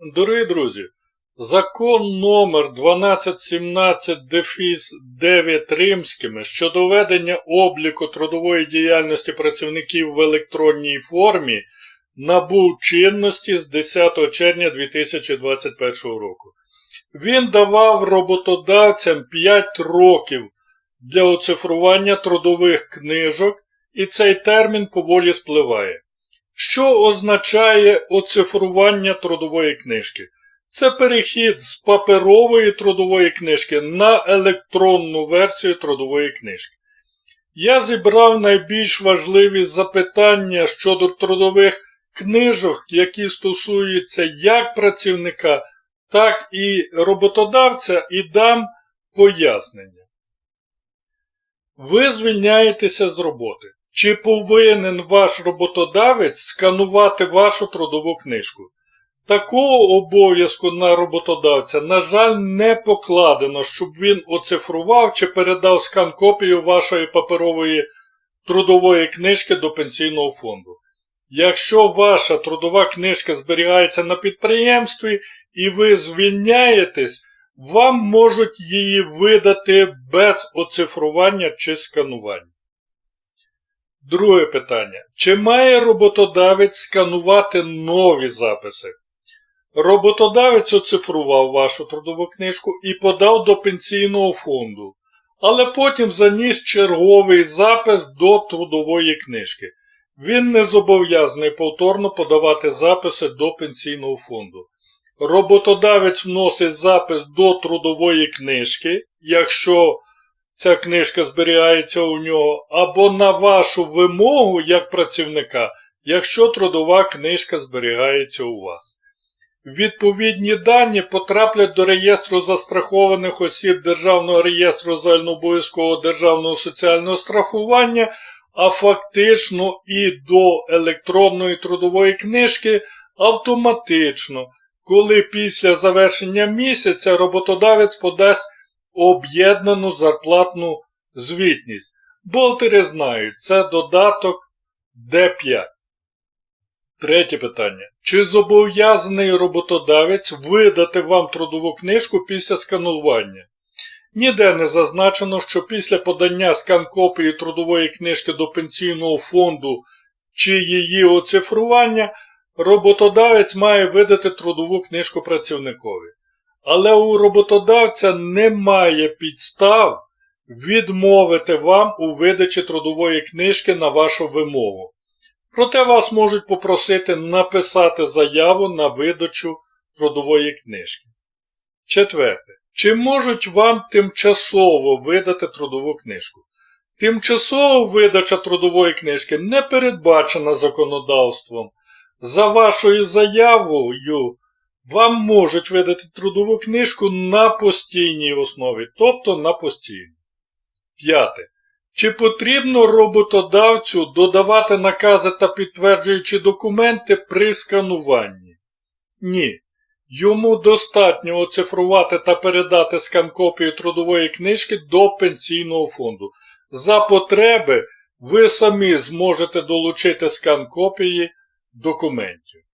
Дорогі друзі, закон номер 1217 дефіс 9 римськими щодо ведення обліку трудової діяльності працівників в електронній формі набув чинності з 10 червня 2021 року. Він давав роботодавцям 5 років для оцифрування трудових книжок, і цей термін поволі спливає. Що означає оцифрування трудової книжки? Це перехід з паперової трудової книжки на електронну версію трудової книжки. Я зібрав найбільш важливі запитання щодо трудових книжок, які стосуються як працівника, так і роботодавця, і дам пояснення. Ви звільняєтеся з роботи. Чи повинен ваш роботодавець сканувати вашу трудову книжку? Такого обов'язку на роботодавця, на жаль, не покладено, щоб він оцифрував чи передав скан копію вашої паперової трудової книжки до пенсійного фонду. Якщо ваша трудова книжка зберігається на підприємстві і ви звільняєтесь, вам можуть її видати без оцифрування чи сканування. Друге питання. Чи має роботодавець сканувати нові записи? Роботодавець оцифрував вашу трудову книжку і подав до пенсійного фонду, але потім заніс черговий запис до трудової книжки. Він не зобов'язаний повторно подавати записи до пенсійного фонду. Роботодавець вносить запис до трудової книжки, якщо ця книжка зберігається у нього, або на вашу вимогу як працівника, якщо трудова книжка зберігається у вас. Відповідні дані потраплять до реєстру застрахованих осіб Державного реєстру загальнообов'язкового державного соціального страхування, а фактично і до електронної трудової книжки автоматично, коли після завершення місяця роботодавець подасть об'єднану зарплатну звітність. Болтери знають, це додаток D5. Третє питання. Чи зобов'язаний роботодавець видати вам трудову книжку після сканування? Ніде не зазначено, що після подання скан-копії трудової книжки до пенсійного фонду чи її оцифрування роботодавець має видати трудову книжку працівникові. Але у роботодавця немає підстав відмовити вам у видачі трудової книжки на вашу вимогу. Проте вас можуть попросити написати заяву на видачу трудової книжки. Четверте. Чи можуть вам тимчасово видати трудову книжку? Тимчасова видача трудової книжки не передбачена законодавством. За вашою заявою вам можуть видати трудову книжку на постійній основі, тобто на постійній. П'яте. Чи потрібно роботодавцю додавати накази та підтверджуючі документи при скануванні? Ні. Йому достатньо оцифрувати та передати скан-копію трудової книжки до пенсійного фонду. За потреби ви самі зможете долучити скан копії документів.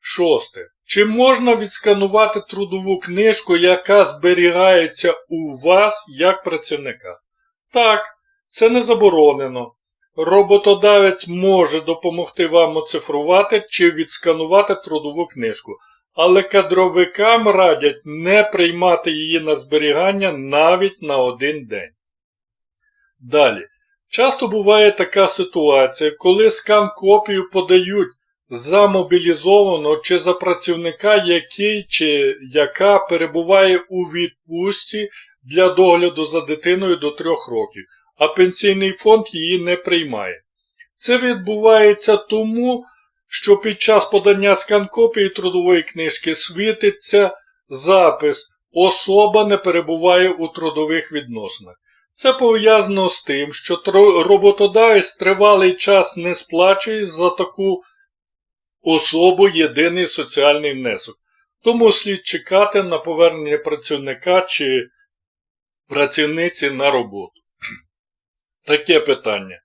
Шосте. Чи можна відсканувати трудову книжку, яка зберігається у вас як працівника? Так, це не заборонено. Роботодавець може допомогти вам оцифрувати чи відсканувати трудову книжку, але кадровикам радять не приймати її на зберігання навіть на один день. Далі. Часто буває така ситуація, коли скан копію подають за мобілізованого чи за працівника, який чи яка перебуває у відпустці для догляду за дитиною до трьох років, а пенсійний фонд її не приймає. Це відбувається тому, що під час подання скан-копії трудової книжки світиться запис Особа не перебуває у трудових відносинах. Це пов'язано з тим, що роботодавець тривалий час не сплачує за таку особу єдиний соціальний внесок. Тому слід чекати на повернення працівника чи працівниці на роботу. Таке питання.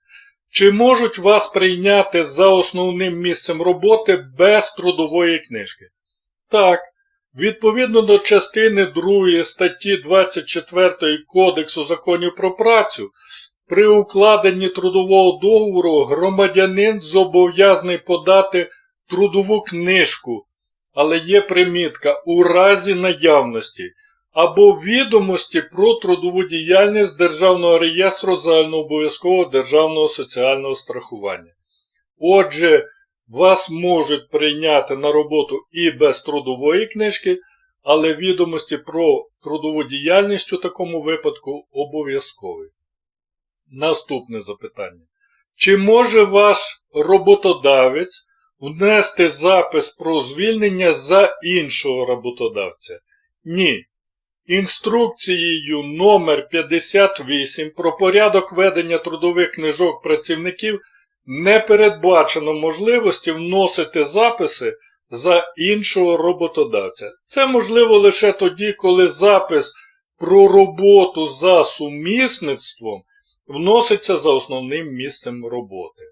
Чи можуть вас прийняти за основним місцем роботи без трудової книжки? Так, відповідно до частини 2 статті 24 Кодексу законів про працю, при укладенні трудового договору громадянин зобов'язаний подати трудову книжку, але є примітка у разі наявності або відомості про трудову діяльність Державного реєстру загальнообов'язкового державного соціального страхування. Отже, вас можуть прийняти на роботу і без трудової книжки, але відомості про трудову діяльність у такому випадку обов'язкові. Наступне запитання. Чи може ваш роботодавець внести запис про звільнення за іншого роботодавця? Ні. Інструкцією номер 58 про порядок ведення трудових книжок працівників не передбачено можливості вносити записи за іншого роботодавця. Це можливо лише тоді, коли запис про роботу за сумісництвом вноситься за основним місцем роботи.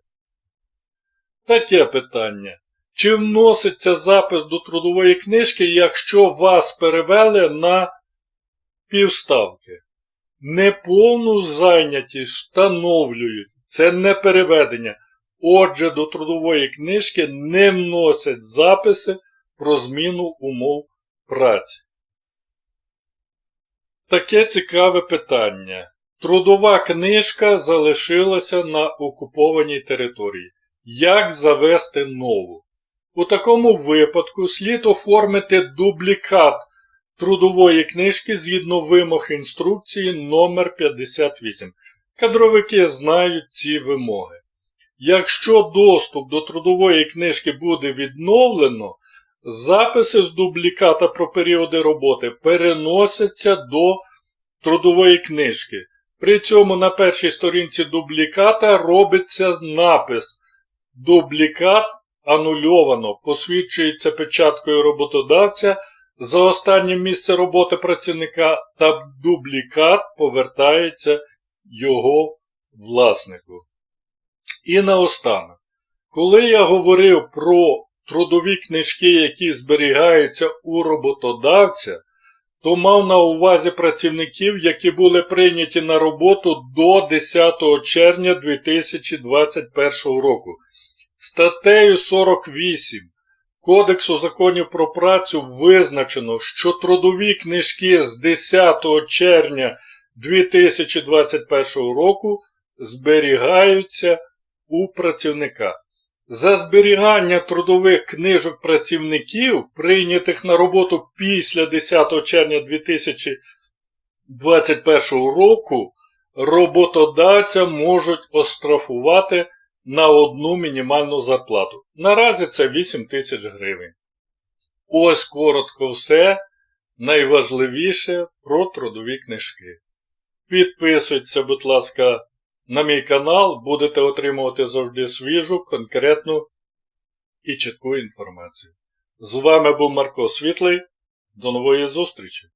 Таке питання. Чи вноситься запис до трудової книжки, якщо вас перевели на півставки? Неповну зайнятість встановлюють. Це не переведення. Отже, до трудової книжки не вносять записи про зміну умов праці. Таке цікаве питання. Трудова книжка залишилася на окупованій території. Як завести нову? У такому випадку слід оформити дублікат трудової книжки згідно вимог інструкції номер 58 Кадровики знають ці вимоги. Якщо доступ до трудової книжки буде відновлено, записи з дубліката про періоди роботи переносяться до трудової книжки. При цьому на першій сторінці дубліката робиться напис Дублікат анульовано, посвідчується печаткою роботодавця за останнє місце роботи працівника та дублікат повертається його власнику. І наостанок, коли я говорив про трудові книжки, які зберігаються у роботодавця, то мав на увазі працівників, які були прийняті на роботу до 10 червня 2021 року. Статтею 48 Кодексу законів про працю визначено, що трудові книжки з 10 червня 2021 року зберігаються у працівника. За зберігання трудових книжок працівників, прийнятих на роботу після 10 червня 2021 року, роботодавця можуть оштрафувати на одну мінімальну зарплату. Наразі це 8 тисяч гривень. Ось коротко все найважливіше про трудові книжки. Підписуйтеся, будь ласка, на мій канал, будете отримувати завжди свіжу, конкретну і чітку інформацію. З вами був Марко Світлий. До нової зустрічі!